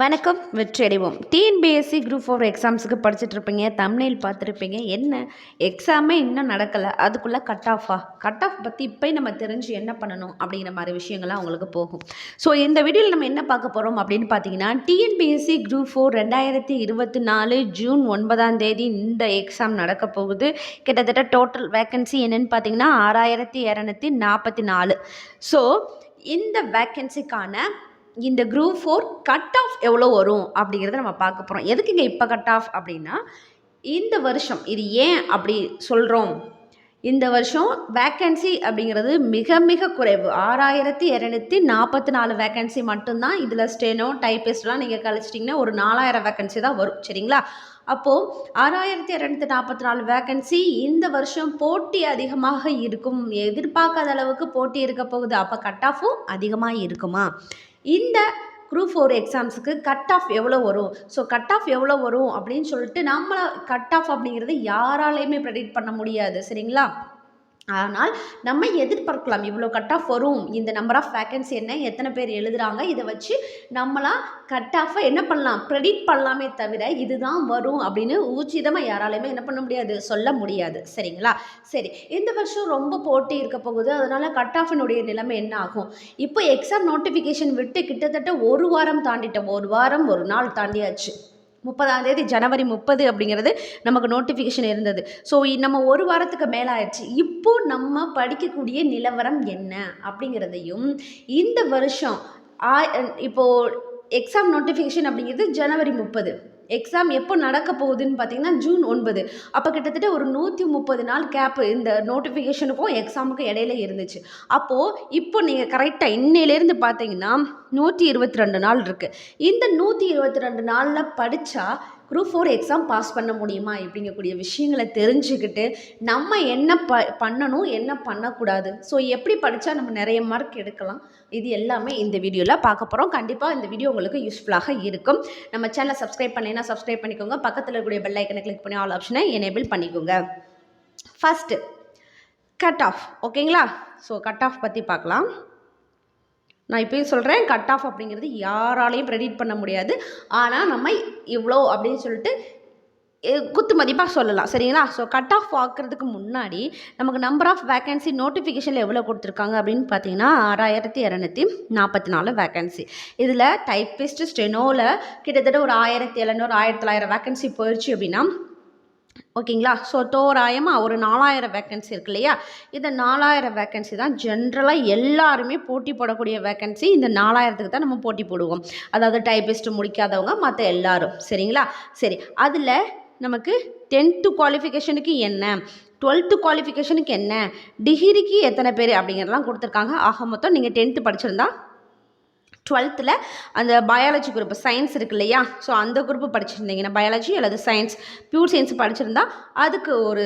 வணக்கம் வெற்றியடைவோம். TNPSC group four எக்ஸாம்ஸுக்கு படிச்சுட்டு இருப்பீங்க தமிழில் பார்த்துருப்பீங்க. என்ன? எக்ஸாமே இன்னும் நடக்கலை. அதுக்குள்ளே கட் ஆஃபா கட் ஆஃப் பற்றி இப்போ நம்ம தெரிஞ்சு என்ன பண்ணணும் அப்படிங்கிற மாதிரி விஷயங்கள்லாம் உங்களுக்கு போகும். ஸோ இந்த வீடியோவில் நம்ம என்ன பார்க்க போகிறோம் அப்படின்னு பார்த்தீங்கன்னா டிஎன்பிஎஸ்சி குரூப் ஃபோர் ரெண்டாயிரத்தி இருபத்தி நாலு ஜூன் ஒன்பதாம் தேதி இந்த எக்ஸாம் நடக்க போகுது. கிட்டத்தட்ட டோட்டல் வேக்கன்சி என்னன்னு பார்த்தீங்கன்னா ஆறாயிரத்தி இரநூத்தி நாற்பத்தி நாலு. ஸோ இந்த வேக்கன்சிக்கான இந்த குரூப் ஃபோர் கட் ஆஃப் எவ்வளோ வரும் அப்படிங்கிறத நம்ம பார்க்க போகிறோம் எதுக்குங்க இப்போ கட் ஆஃப் அப்படின்னா இந்த வருஷம் இது ஏன் அப்படி சொல்கிறோம் இந்த வருஷம் வேக்கன்சி அப்படிங்கிறது மிக மிக குறைவு. ஆறாயிரத்தி இரநூத்தி நாற்பத்தி நாலு வேக்கன்சி மட்டும்தான் இதில் ஸ்டெனோ டைப்பிஸ்ட்லாம் நீங்கள் கழிச்சிட்டிங்கன்னா ஒரு நாலாயிரம் வேக்கன்சி தான் வரும். சரிங்களா? அப்போது ஆறாயிரத்தி இரநூத்தி நாற்பத்தி நாலு வேக்கன்சி இந்த வருஷம் போட்டி அதிகமாக இருக்கும். எதிர்பார்க்காத அளவுக்கு போட்டி இருக்க போகுது. அப்போ கட் ஆஃபும் அதிகமாக இருக்குமா? இந்த குரூப் ஃபோர் எக்ஸாம்ஸுக்கு கட் ஆஃப் எவ்வளோ வரும்? ஸோ கட் ஆஃப் எவ்வளோ வரும் அப்படின்னு சொல்லிட்டு நம்மளை கட் ஆஃப் அப்படிங்கிறது யாராலையுமே ப்ரெடிக்ட் பண்ண முடியாது. சரிங்களா? ஆனால் நம்ம எதிர்பார்க்கலாம். இவ்வளோ கட் ஆஃப் வரும். இந்த நம்பர் ஆஃப் வேக்கன்சி என்ன? எத்தனை பேர் எழுதுகிறாங்க இதை வச்சு நம்மளாம் கட் ஆஃபை என்ன பண்ணலாம்? ப்ரெடிக்ட் பண்ணலாமே தவிர இதுதான் வரும் அப்படின்னு ஊச்சிதமாக யாராலையுமே என்ன பண்ண முடியாது. சொல்ல முடியாது. சரிங்களா? சரி. இந்த வருஷம் ரொம்ப போட்டி இருக்க போகுது. அதனால் கட் ஆஃபினுடைய நிலைமை என்ன ஆகும்? இப்போ எக்ஸாம் நோட்டிஃபிகேஷன் விட்டு கிட்டத்தட்ட ஒரு வாரம் தாண்டிட்டோம். ஒரு வாரம் ஒரு நாள் தாண்டியாச்சு. முப்பதாம் தேதி ஜனவரி முப்பது அப்படிங்கிறது நமக்கு நோட்டிஃபிகேஷன் இருந்தது. ஸோ நம்ம ஒரு வாரத்துக்கு மேலே ஆயிடுச்சு. இப்போ நம்ம படிக்கக்கூடிய நிலவரம் என்ன அப்படிங்கிறதையும் இந்த வருஷம் ஆ இப்போது எக்ஸாம் நோட்டிஃபிகேஷன் அப்படிங்கிறது ஜனவரி முப்பது. எக்ஸாம் எப்போ நடக்க போகுதுன்னு பார்த்தீங்கன்னா ஜூன் ஒன்பது. அப்போ கிட்டத்தட்ட ஒரு நூற்றி முப்பது நாள் கேப்பு இந்த நோட்டிஃபிகேஷனுக்கும் எக்ஸாமுக்கும் இடையில இருந்துச்சு. அப்போது இப்போ நீங்கள் கரெக்டாக இன்னையிலேருந்து பார்த்தீங்கன்னா நூற்றி இருபத்தி ரெண்டு நாள் இருக்குது இந்த நூற்றி இருபத்தி ரெண்டு நாளில் படித்தா குரூப் ஃபோர் எக்ஸாம் பாஸ் பண்ண முடியுமா இப்படிங்கக்கூடிய விஷயங்களை தெரிஞ்சுக்கிட்டு நம்ம என்ன ப பண்ணணும் என்ன பண்ணக்கூடாது? ஸோ எப்படி படித்தா நம்ம நிறைய மார்க் எடுக்கலாம்? இது எல்லாமே இந்த வீடியோவில் பார்க்க போகிறோம் கண்டிப்பாக இந்த வீடியோ உங்களுக்கு யூஸ்ஃபுல்லாக இருக்கும். நம்ம சேனலை சப்ஸ்கிரைப் பண்ணலைன்னா சப்ஸ்கிரைப் பண்ணிக்கோங்க. பக்கத்தில் இருக்கக்கூடிய பெல் ஐக்கனை கிளிக் பண்ணி ஆல் ஆப்ஷனை எனேபிள் பண்ணிக்கோங்க. ஃபஸ்ட்டு கட் ஆஃப் ஓகேங்களா ஸோ கட் ஆஃப் பற்றி பார்க்கலாம். நான் இப்போயும் சொல்கிறேன் கட் ஆஃப் அப்படிங்கிறது யாராலையும் ப்ரெடிக்ட் பண்ண முடியாது. ஆனால் நம்ம இவ்வளோ அப்படின்னு சொல்லிட்டு குத்து மதிப்பாக சொல்லலாம். சரிங்களா? ஸோ கட் ஆஃப் ஆக்கிறதுக்கு முன்னாடி நமக்கு நம்பர் ஆஃப் வேக்கன்சி நோட்டிஃபிகேஷனில் எவ்வளோ கொடுத்துருக்காங்க அப்படின்னு பார்த்தீங்கன்னா ஆறாயிரத்தி இரநூத்தி நாற்பத்தி நாலு வேக்கன்சி இதில் டைப்பிஸ்ட் ஸ்டெனோவில் கிட்டத்தட்ட ஒரு ஆயிரத்தி எழுநூறு ஆயிரத்தி தொள்ளாயிரம் வேக்கன்சி போயிடுச்சு அப்படின்னா ஓகேங்களா? ஸோ தோராயமாக ஒரு நாலாயிரம் வேக்கன்சி இருக்கு இல்லையா? இந்த நாலாயிரம் வேக்கன்சி தான் ஜென்ரலாக எல்லாருமே போட்டி போடக்கூடிய வேக்கன்சி இந்த நாலாயிரத்துக்கு தான் நம்ம போட்டி போடுவோம். அதாவது டைபிஸ்ட் முடிக்காதவங்க மற்ற எல்லாரும். சரிங்களா? சரி அதில் நமக்கு டென்த்து குவாலிஃபிகேஷனுக்கு என்ன? டுவெல்த்து குவாலிஃபிகேஷனுக்கு என்ன? டிகிரிக்கு எத்தனை பேர் அப்படிங்கிறதெல்லாம் கொடுத்துருக்காங்க. ஆக மொத்தம் நீங்கள் டென்த்து படிச்சிருந்தா டுவெல்த்தில் அந்த பயாலஜி குரூப் சயின்ஸ் இருக்கு இல்லையா? ஸோ அந்த குரூப் படிச்சிருந்தீங்கன்னா பயாலஜி அல்லது சயின்ஸ் பியூர் சயின்ஸ் படிச்சிருந்தா அதுக்கு ஒரு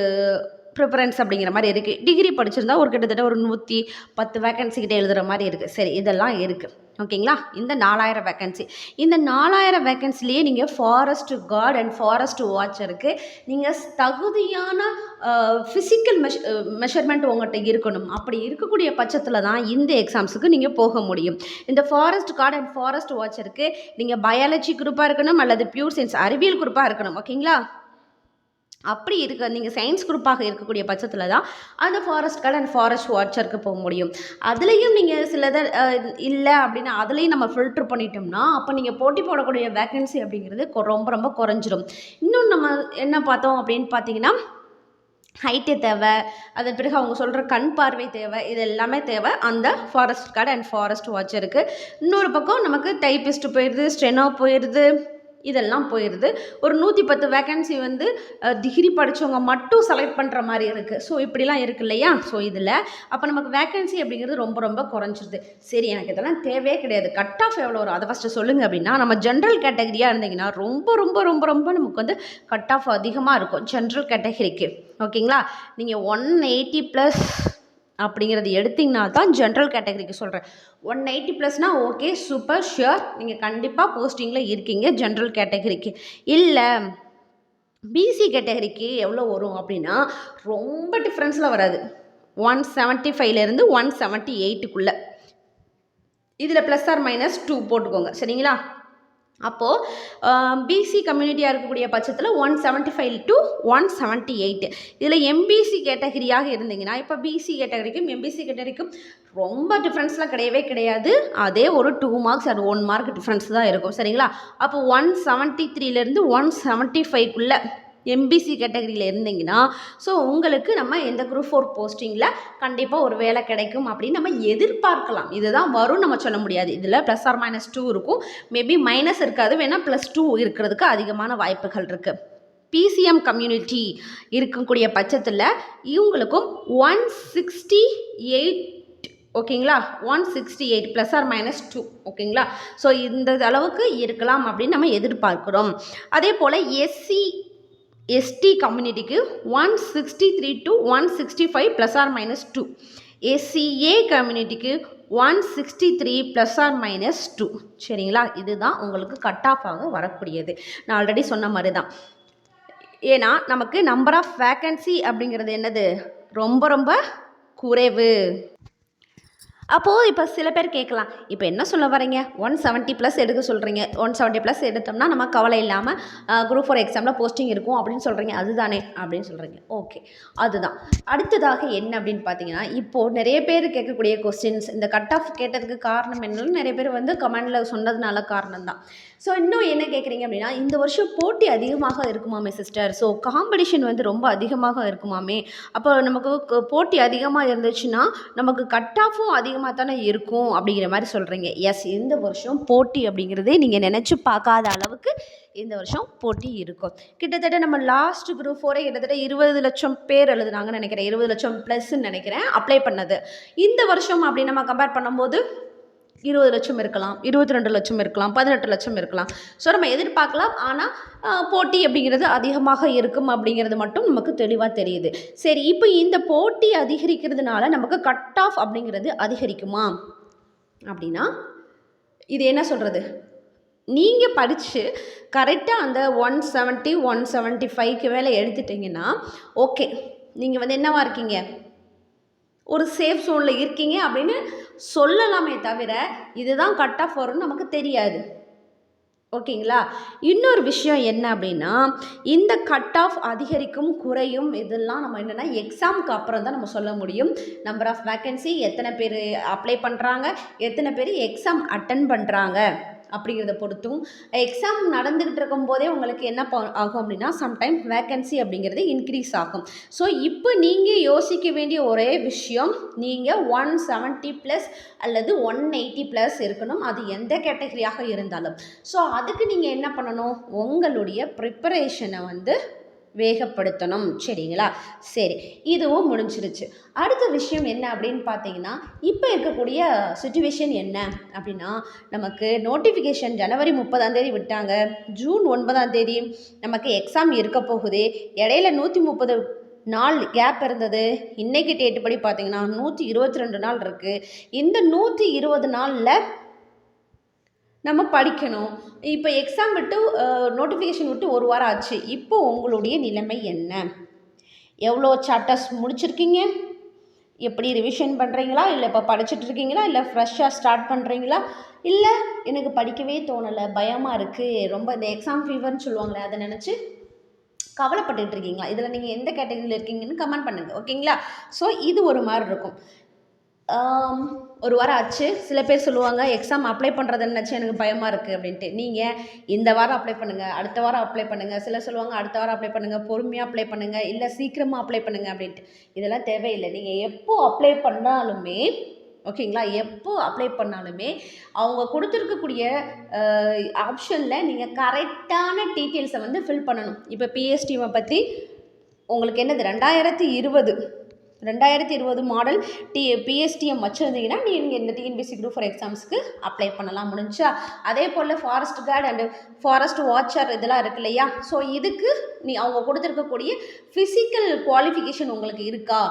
ப்ரிஃபரன்ஸ் அப்படிங்கிற மாதிரி இருக்குது டிகிரி படிச்சிருந்தா ஒரு கிட்டத்தட்ட ஒரு நூற்றி பத்து வேக்கன்சி கிட்டே எழுதுகிற மாதிரி இருக்குது சரி இதெல்லாம் இருக்குது ஓகேங்களா? இந்த நாலாயிரம் வேக்கன்சி இந்த நாலாயிரம் வேக்கன்சிலேயே நீங்கள் ஃபாரஸ்ட் கார்டு அண்ட் ஃபாரஸ்ட் வாட்சருக்கு நீங்கள் தகுதியான ஃபிசிக்கல் மெஷ் மெஷர்மெண்ட் உங்கள்கிட்ட இருக்கணும். அப்படி இருக்கக்கூடிய பட்சத்தில் தான் இந்த எக்ஸாம்ஸுக்கு நீங்கள் போக முடியும். இந்த ஃபாரஸ்ட் கார்டு அண்ட் ஃபாரஸ்ட் வாட்சருக்கு நீங்கள் பயாலஜி குரூப்பாக இருக்கணும் அல்லது பியூர் சயின்ஸ் அறிவியல் குரூப்பாக இருக்கணும். ஓகேங்களா? அப்படி இருக்க நீங்கள் சயின்ஸ் குரூப்பாக இருக்கக்கூடிய பட்சத்தில் தான் அந்த ஃபாரஸ்ட் கார்டு அண்ட் ஃபாரஸ்ட் வாட்சருக்கு போக முடியும். அதுலேயும் நீங்கள் சிலதை இல்லை அப்படின்னா அதுலேயும் நம்ம ஃபில்டர் பண்ணிட்டோம்னா அப்போ நீங்கள் போட்டி போடக்கூடிய வேக்கன்சி அப்படிங்கிறது ரொம்ப ரொம்ப குறைஞ்சிரும். இன்னும் நம்ம என்ன பார்த்தோம் அப்படின்னு பார்த்தீங்கன்னா ஹைட்டு தேவை அதன் பிறகு அவங்க சொல்கிற கண் பார்வை தேவை இது எல்லாமே தேவை அந்த ஃபாரஸ்ட் கார்டு அண்ட் ஃபாரஸ்ட் வாட்சருக்கு இன்னொரு பக்கம் நமக்கு டைப்பிஸ்ட் போயிடுது ஸ்டெனோ போயிடுது இதெல்லாம் போயிடுது ஒரு நூற்றி பத்து வேக்கன்சி வந்து டிகிரி படித்தவங்க மட்டும் செலக்ட் பண்ணுற மாதிரி இருக்குது ஸோ இப்படிலாம் இருக்கு இல்லையா? ஸோ இதில் அப்போ நமக்கு வேக்கன்சி அப்படிங்கிறது ரொம்ப ரொம்ப குறைஞ்சிருது. சரி எனக்கு இதெல்லாம் தேவையே கிடையாது. கட் ஆஃப் எவ்வளோ வரும்? அதை ஃபஸ்ட்டு சொல்லுங்கள் அப்படின்னா நம்ம ஜென்ரல் கேட்டகரியாக இருந்தீங்கன்னா ரொம்ப ரொம்ப ரொம்ப ரொம்ப நமக்கு வந்து கட் ஆஃப் அதிகமாக இருக்கும் ஜென்ரல் கேட்டகரிக்கு ஓகேங்களா நீங்கள் ஒன் எயிட்டி ப்ளஸ் அப்படிங்கிறது எடுத்திங்கன்னா தான் ஜென்ரல் கேட்டகரிக்கு சொல்கிறேன் ஒன் எயிட்டி ப்ளஸ்னால் ஓகே சூப்பர் ஷியோர் நீங்கள் கண்டிப்பாக போஸ்டிங்கில் இருக்கீங்க ஜென்ரல் கேட்டகரிக்கு இல்லை பிசி கேட்டகரிக்கு எவ்வளோ வரும் அப்படின்னா ரொம்ப டிஃப்ரென்ஸில் வராது. ஒன் செவன்ட்டி ஃபைவ்லேருந்து ஒன் செவன்ட்டி எயிட்டுக்குள்ளே இதில் ப்ளஸ் ஆர் மைனஸ் டூ போட்டுக்கோங்க. சரிங்களா? அப்போது பிசி கம்யூனிட்டியாக இருக்கக்கூடிய பட்சத்தில் one seventy five to one seventy eight இதில் எம்பிசி கேட்டகரியாக இருந்தீங்கன்னா இப்போ பிசி கேட்டகரிக்கும் எம்பிசி கேட்டகரிக்கும் ரொம்ப டிஃப்ரென்ஸ்லாம் கிடையவே கிடையாது. அதே ஒரு two marks and one mark difference தான் இருக்கும். சரிங்களா? அப்போ ஒன் செவன்ட்டி த்ரீலேருந்து ஒன் செவன்ட்டி ஃபைவ்க்குள்ளே எம்பிசி கேட்டகரியில் இருந்தீங்கன்னா ஸோ உங்களுக்கு நம்ம எந்த குரூப் ஃபோர் போஸ்டிங்கில் கண்டிப்பாக ஒரு வேலை கிடைக்கும் அப்படின்னு நம்ம எதிர்பார்க்கலாம். இதுதான் வரும் நம்ம சொல்ல முடியாது. இதில் ப்ளஸ் ஆர் மைனஸ் டூ இருக்கும். மேபி மைனஸ் இருக்காது. வேணால் ப்ளஸ் டூ இருக்கிறதுக்கு அதிகமான வாய்ப்புகள் இருக்குது பிசிஎம் கம்யூனிட்டி இருக்கக்கூடிய பட்சத்தில் இவங்களுக்கும் ஒன் சிக்ஸ்டி எயிட் ஓகேங்களா? One sixty eight plus or minus two ஓகேங்களா? ஸோ இந்த அளவுக்கு இருக்கலாம் அப்படின்னு நம்ம எதிர்பார்க்குறோம். அதே போல் எஸ்சி எஸ்டி கம்யூனிட்டிக்கு one sixty three to one sixty five plus or minus two SCA கம்யூனிட்டிக்கு one sixty three plus or minus two சரிங்களா? இதுதான் உங்களுக்கு கட் ஆஃப் ஆக வரக்கூடியது. நான் ஆல்ரெடி சொன்ன மாதிரி தான் ஏன்னா நமக்கு நம்பர் ஆஃப் வேக்கன்சி அப்படிங்கிறது என்னது? ரொம்ப ரொம்ப குறைவு. அப்போது இப்போ சில பேர் கேட்கலாம் இப்போ என்ன சொல்ல வரீங்க ஒன் செவன்ட்டி ப்ளஸ் எடுக்க சொல்கிறீங்க ஒன் செவன்ட்டி ப்ளஸ் எடுத்தோம்னா நம்ம கவலை இல்லாமல் குரூப் ஃபோர் எக்ஸாமில் போஸ்டிங் இருக்கும் அப்படின்னு சொல்கிறீங்க அதுதானே அப்படின்னு சொல்கிறீங்க ஓகே அதுதான். அடுத்ததாக என்ன அப்படின்னு பார்த்தீங்கன்னா இப்போது நிறைய பேர் கேட்கக்கூடிய கொஸ்டின்ஸ் இந்த கட் ஆஃப் கேட்டதுக்கு காரணம் என்னன்னு நிறைய பேர் வந்து கமெண்டில் சொன்னதுனால காரணம் தான் ஸோ இன்னும் என்ன கேட்குறீங்க அப்படின்னா இந்த வருஷம் போட்டி அதிகமாக இருக்குமாமே சிஸ்டர் ஸோ காம்படிஷன் வந்து ரொம்ப அதிகமாக இருக்குமாமே. அப்போ நமக்கு போட்டி அதிகமாக இருந்துச்சுன்னா நமக்கு கட் ஆஃபும் அதிகமாக தானே இருக்கும் அப்படிங்கிற மாதிரி சொல்கிறீங்க எஸ் இந்த வருஷம் போட்டி அப்படிங்கிறதே நீங்கள் நினச்சி பார்க்காத அளவுக்கு இந்த வருஷம் போட்டி இருக்கும். கிட்டத்தட்ட நம்ம லாஸ்ட் குரூப் ஃபோரே கிட்டத்தட்ட இருபது லட்சம் பேர் எழுதுனாங்கன்னு நினைக்கிறேன். இருபது லட்சம் ப்ளஸ்ன்னு நினைக்கிறேன். அப்ளை பண்ணது. இந்த வருஷம் அப்படி நம்ம கம்பேர் பண்ணும்போது இருபது லட்சம் இருக்கலாம் இருபத்தி ரெண்டு லட்சம் இருக்கலாம் பதினெட்டு லட்சம் இருக்கலாம். ஸோ நம்ம எதிர்பார்க்கலாம். ஆனால் போட்டி அப்படிங்கிறது அதிகமாக இருக்கும் அப்படிங்கிறது மட்டும் நமக்கு தெளிவாக தெரியுது. சரி இப்போ இந்த போட்டி அதிகரிக்கிறதுனால நமக்கு கட் ஆஃப் அப்படிங்கிறது அதிகரிக்குமா? அப்படின்னா இது என்ன சொல்கிறது நீங்கள் படித்து கரெக்டாக அந்த ஒன் செவன்ட்டி ஒன் செவன்ட்டி ஃபைவ்க்கு மேலே எடுத்துட்டிங்கன்னா ஓகே நீங்கள் வந்து என்னவா இருக்கீங்க? ஒரு சேஃப் ஜோனில் இருக்கீங்க அப்படின்னு சொல்லலாமே தவிர இதுதான் கட் ஆஃப் வரும்னு நமக்கு தெரியாது. ஓகேங்களா? இன்னொரு விஷயம் என்ன அப்படின்னா இந்த கட் ஆஃப் அதிகரிக்கும் குறையும் இதெல்லாம் நம்ம என்னென்னா எக்ஸாமுக்கு அப்புறம் தான் நம்ம சொல்ல முடியும். நம்பர் ஆஃப் வேக்கன்சி எத்தனை பேர் அப்ளை பண்ணுறாங்க எத்தனை பேர் எக்ஸாம் அட்டன் பண்ணுறாங்க அப்படிங்கிறத பொறுத்தும் எக்ஸாம் நடந்துக்கிட்டு இருக்கும்போதே உங்களுக்கு என்ன ப ஆகும் அப்படின்னா சம்டைம் வேக்கன்சி அப்படிங்கிறது இன்க்ரீஸ் ஆகும். ஸோ இப்போ நீங்கள் யோசிக்க வேண்டிய ஒரே விஷயம் நீங்கள் ஒன் செவன்ட்டி ப்ளஸ் அல்லது ஒன் எயிட்டி ப்ளஸ் இருக்கணும். அது எந்த கேட்டகரியாக இருந்தாலும். ஸோ அதுக்கு நீங்கள் என்ன பண்ணணும்? உங்களுடைய ப்ரிப்பரேஷனை வந்து வேகப்படுத்தணும். சரிங்களா? சரி இதுவும் முடிஞ்சிருச்சு. அடுத்த விஷயம் என்ன அப்படின்னு பார்த்தீங்கன்னா இப்போ இருக்கக்கூடிய சுச்சுவேஷன் என்ன அப்படின்னா நமக்கு நோட்டிஃபிகேஷன் ஜனவரி முப்பதாம் தேதி விட்டாங்க. ஜூன் ஒன்பதாம் தேதி நமக்கு எக்ஸாம் இருக்க போகுது. இடையில நூற்றி முப்பது நாள் கேப் இருந்தது. இன்றைக்கி டேட்டு படி பார்த்தீங்கன்னா நூற்றி இருபத்தி ரெண்டு நாள் இருக்குது இந்த நூற்றி இருபது நாளில் நம்ம படிக்கணும். இப்போ எக்ஸாம் விட்டு நோட்டிஃபிகேஷன் விட்டு ஒரு வாரம் ஆச்சு. இப்போ உங்களுடைய நிலைமை என்ன? எவ்வளோ சாப்டர்ஸ் முடிச்சிருக்கீங்க? எப்படி ரிவிஷன் பண்ணுறீங்களா இல்லை இப்போ படிச்சுட்டு இருக்கீங்களா? இல்லை ஃப்ரெஷ்ஷாக ஸ்டார்ட் பண்ணுறீங்களா இல்லை எனக்கு படிக்கவே தோணலை. பயமாக இருக்குது ரொம்ப இந்த எக்ஸாம் ஃபீவர்னு சொல்லுவாங்களே அதை நினச்சி கவலைப்பட்டுட்ருக்கீங்களா இதில் நீங்கள் எந்த கேட்டகரியில் இருக்கீங்கன்னு கமெண்ட் பண்ணுங்கள் ஓகேங்களா ஸோ இது ஒரு மாதிரி இருக்கும். ஒரு வாரம் ஆச்சு. சில பேர் சொல்லுவாங்க எக்ஸாம் அப்ளை பண்ணுறது நினச்சி எனக்கு பயமாக இருக்குது அப்படின்ட்டு. நீங்கள் இந்த வாரம் அப்ளை பண்ணுங்கள் அடுத்த வாரம் அப்ளை பண்ணுங்கள் சிலர் சொல்லுவாங்க அடுத்த வாரம் அப்ளை பண்ணுங்கள் பொறுமையாக அப்ளை பண்ணுங்கள் இல்லை சீக்கிரமாக அப்ளை பண்ணுங்கள் அப்படின்ட்டு. இதெல்லாம் தேவையில்லை. நீங்கள் எப்போ அப்ளை பண்ணாலுமே ஓகேங்களா? எப்போ அப்ளை பண்ணாலுமே அவங்க கொடுத்துருக்கக்கூடிய ஆப்ஷனில் நீங்கள் கரெக்டான டீட்டெயில்ஸை வந்து ஃபில் பண்ணணும். இப்போ பிஎஸ்டிமை பற்றி உங்களுக்கு என்னது? ரெண்டாயிரத்தி இருபது. ரெண்டாயிரத்தி இருபது மாடல் டி பிஎஸ்டிஎம் வச்சுருந்தீங்கன்னா நீங்கள் இந்த டிஎன்பிசி குரூப் ஃபார் எக்ஸாம்ஸ்க்கு அப்ளை பண்ணலாம். முடிஞ்சா அதே போல் forest guard and forest watcher இதெல்லாம் இருக்கு இல்லையா? ஸோ இதுக்கு நீ அவங்க கொடுத்துருக்கக்கூடிய ஃபிசிக்கல் குவாலிஃபிகேஷன் உங்களுக்கு இருக்கா?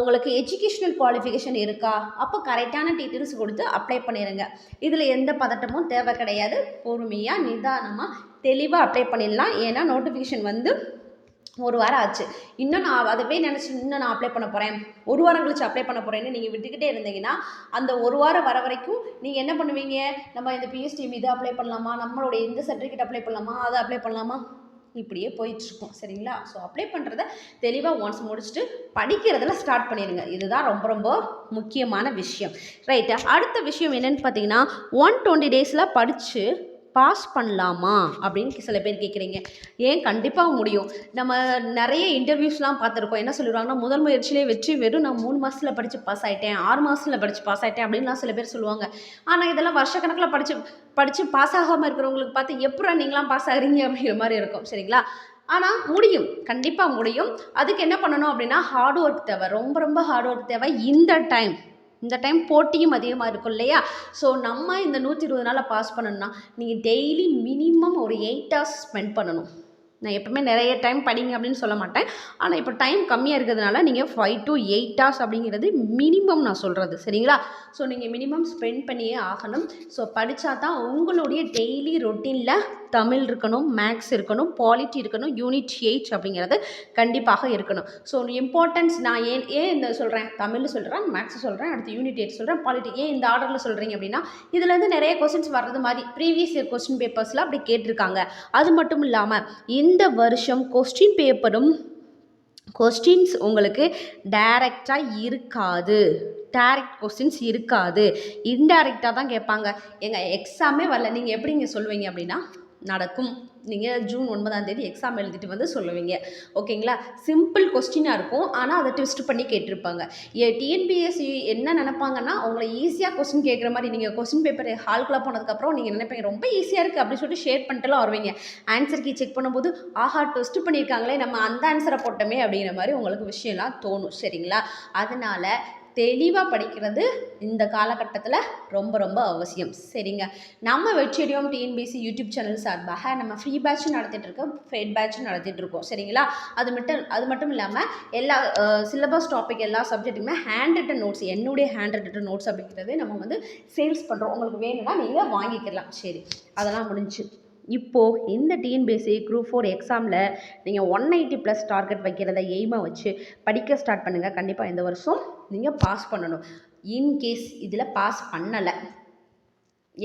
உங்களுக்கு எஜுகேஷ்னல் குவாலிஃபிகேஷன் இருக்கா? அப்போ கரெக்டான டீட்டெயில்ஸ் கொடுத்து அப்ளை பண்ணிடுங்க இதில் எந்த பதட்டமும் தேவை கிடையாது. பொறுமையாக நிதானமாக தெளிவாக அப்ளை பண்ணிடலாம். ஏன்னா நோட்டிஃபிகேஷன் வந்து ஒரு வாரம் ஆச்சு. இன்னும் நான் அதவே நினச்சி இன்னும் நான் அப்ளை பண்ண போகிறேன் ஒரு வாரம் கழிச்சு அப்ளை பண்ண போகிறேன்னு நீங்கள் விட்டுக்கிட்டே இருந்தீங்கன்னா அந்த ஒரு வாரம் வர வரைக்கும் நீங்கள் என்ன பண்ணுவீங்க? நம்ம இந்த பிஎஸ்டி இதை அப்ளை பண்ணலாமா? நம்மளுடைய இந்த சர்டிஃபிகேட் அப்ளை பண்ணலாமா? அதை அப்ளை பண்ணலாமா? இப்படியே போயிட்டுருக்கோம் சரிங்களா? ஸோ அப்ளை பண்ணுறத தெளிவாக ஒன்ஸ் முடிச்சுட்டு படிக்கிறதுல ஸ்டார்ட் பண்ணிடுங்க. இதுதான் ரொம்ப ரொம்ப முக்கியமான விஷயம். ரைட்டு அடுத்த விஷயம் என்னென்னு பார்த்தீங்கன்னா ஒன் டுவெண்ட்டி டேஸில் படித்து பாஸ் பண்ணலாமா அப்படின்னு சில பேர் கேட்குறீங்க ஏன் கண்டிப்பாக முடியும். நம்ம நிறைய இன்டர்வியூஸ்லாம் பார்த்துருக்கோம். என்ன சொல்லிடுவாங்கன்னா முதல் முயற்சியிலே வெற்றி வெறும் நான் மூணு மாதத்தில் படித்து பாஸ் ஆகிட்டேன் ஆறு மாதத்தில் படித்து பாஸ் ஆகிட்டேன் அப்படின்லாம் சில பேர் சொல்லுவாங்க. ஆனால் இதெல்லாம் வருஷக்கணக்கில் படித்து படித்து பாஸ் ஆகாமல் இருக்கிறவங்களுக்கு பார்த்து எப்படா நீங்களாம் பாஸ் ஆகுறீங்க அப்படிங்கிற மாதிரி இருக்கும். சரிங்களா? ஆனால் முடியும். கண்டிப்பாக முடியும். அதுக்கு என்ன பண்ணணும் அப்படின்னா ஹார்ட் ஒர்க் தேவை. ரொம்ப ரொம்ப ஹார்ட் ஒர்க் தேவை. இந்த டைம் இந்த டைம் போட்டியும் அதிகமாக இருக்கும் இல்லையா? ஸோ நம்ம இந்த நூற்றி இருபது நாளில் பாஸ் பண்ணணும்னா நீங்கள் டெய்லி மினிமம் ஒரு எயிட் ஹவர்ஸ் ஸ்பெண்ட் பண்ணணும். நான் எப்பவுமே நிறைய டைம் படிங்க அப்படின்னு சொல்ல மாட்டேன். ஆனால் இப்போ டைம் கம்மியாக இருக்கிறதுனால நீங்கள் ஃபைவ் டு எயிட் ஹவர்ஸ் அப்படிங்கிறது மினிமம் நான் சொல்கிறது சரிங்களா? ஸோ நீங்கள் மினிமம் ஸ்பெண்ட் பண்ணியே ஆகணும். ஸோ படித்தா தான் உங்களுடைய டெய்லி ரொட்டீனில் தமிழ் இருக்கணும் மேக்ஸ் இருக்கணும் பாலிட்டி இருக்கணும் யூனிட் எயிட் அப்படிங்கிறது கண்டிப்பாக இருக்கணும். ஸோ இம்பார்ட்டன்ஸ் நான் ஏன் ஏன் இந்த சொல்கிறேன் தமிழ் சொல்கிறேன் மேக்ஸ் சொல்கிறேன் அடுத்து யூனிட் எயிட் சொல்கிறேன் பாலிட்டி ஏன் இந்த ஆர்டரில் சொல்கிறீங்க அப்படின்னா இதுலேருந்து நிறைய கொஸ்டின்ஸ் வர்றது மாதிரி ப்ரீவியஸ் இயர் கொஸ்டின் பேப்பர்ஸில் அப்படி கேட்டிருக்காங்க. அது மட்டும் இல்லாமல் இந்த இந்த வருஷம் கொஸ்டின் பேப்பரும் கொஸ்டின்ஸ் உங்களுக்கு டைரக்டாக இருக்காது. டேரக்ட் கொஸ்டின்ஸ் இருக்காது. இன்டைரக்டாக தான் கேட்பாங்க. எங்கள் எக்ஸாமே வரல. நீங்கள் எப்படிங்க சொல்லுவீங்க அப்படின்னா நடக்கும். நீங்கள் ஜூன் ஒன்பதாம் தேதி எக்ஸாம் எழுதிட்டு வந்து சொல்லுவீங்க. ஓகேங்களா? சிம்பிள் கொஸ்டினாக இருக்கும். ஆனால் அதை ட்விஸ்ட் பண்ணி கேட்டிருப்பாங்க. ஏ டிஎன்பிஎஸ்சி என்ன நினைப்பாங்கன்னா உங்களை ஈஸியாக கொஸ்டின் கேட்குற மாதிரி நீங்கள் கொஸ்டின் பேப்பர் ஹால்குள்ளே போனதுக்கப்புறம் நீங்கள் நினைப்பீங்க ரொம்ப ஈஸியாக இருக்குது அப்படின்னு சொல்லிட்டு ஷேர் பண்ணிட்டுலாம் வருவீங்க. ஆன்சர் கீ செக் பண்ணும்போது ஆஹா ட்விஸ்ட் பண்ணியிருக்காங்களே நம்ம அந்த ஆன்சரை போட்டோமே அப்படிங்கிற மாதிரி உங்களுக்கு விஷயம்லாம் தோணும். சரிங்களா? அதனால் தெளிவாக படிக்கிறது இந்த காலகட்டத்தில் ரொம்ப ரொம்ப அவசியம். சரிங்க. நம்ம வெற்றியடியோம் டிஎன்பிசி யூடியூப் சேனல் சார்பாக நம்ம ஃப்ரீ பேட்சும் நடத்திட்டு இருக்கோம் பேட்சும் நடத்திட்டுருக்கோம் சரிங்களா? அது மட்டும் அது மட்டும் இல்லாமல் எல்லா சிலபஸ் டாபிக் எல்லா சப்ஜெக்ட்டுமே ஹேண்ட் ரிட்டன் நோட்ஸ் என்னுடைய ஹேண்ட் ரிட்டன் நோட்ஸ் அப்படிங்கிறது நம்ம வந்து சேல்ஸ் பண்ணுறோம் உங்களுக்கு வேணும்னா நீங்கள் வாங்கிக்கலாம். சரி. அதெல்லாம் முடிஞ்சு. இப்போது இந்த டிஎன்பிஎஸ்சி குரூப் ஃபோர் எக்ஸாமில் நீங்கள் ஒன் எயிட்டி ப்ளஸ் டார்கெட் வைக்கிறத எய்மாக வச்சு படிக்க ஸ்டார்ட் பண்ணுங்கள் கண்டிப்பாக இந்த வருஷம் நீங்கள் பாஸ் பண்ணணும். இன்கேஸ் இதில் பாஸ் பண்ணலை.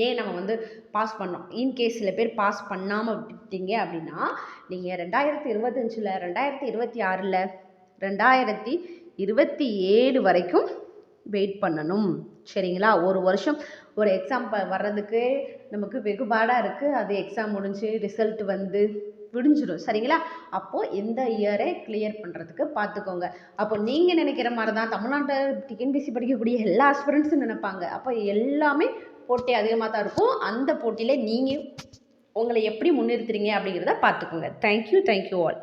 ஏன் நம்ம வந்து பாஸ் பண்ணோம்? இன்கேஸ் சில பேர் பாஸ் பண்ணாமல் விட்டீங்க அப்படின்னா நீங்கள் ரெண்டாயிரத்தி இருபத்தஞ்சில் ரெண்டாயிரத்தி இருபத்தி ஆறில் ரெண்டாயிரத்தி இருபத்தி ஏழு வரைக்கும் வெயிட் பண்ணணும். சரிங்களா? ஒரு வருஷம் ஒரு எக்ஸாம் ப வர்றதுக்கு நமக்கு வெகுபாடாக இருக்குது அது எக்ஸாம் முடிஞ்சு ரிசல்ட் வந்து விடிஞ்சிடும் சரிங்களா? அப்போது இந்த இயரை கிளியர் பண்ணுறதுக்கு பார்த்துக்கோங்க அப்போ நீங்கள் நினைக்கிற மாதிரி தான் தமிழ்நாட்டில் டிஎன்பிசி படிக்கக்கூடிய எல்லா ஆஸ்பிரண்ட்ஸும் நினைப்பாங்க. அப்போ எல்லாமே போட்டி அதிகமாக தான் இருக்கும். அந்த போட்டியில் நீங்கள் உங்களை எப்படி முன்னிறுத்துறீங்க அப்படிங்கிறத பார்த்துக்கோங்க தேங்க்யூ தேங்க்யூ ஆல்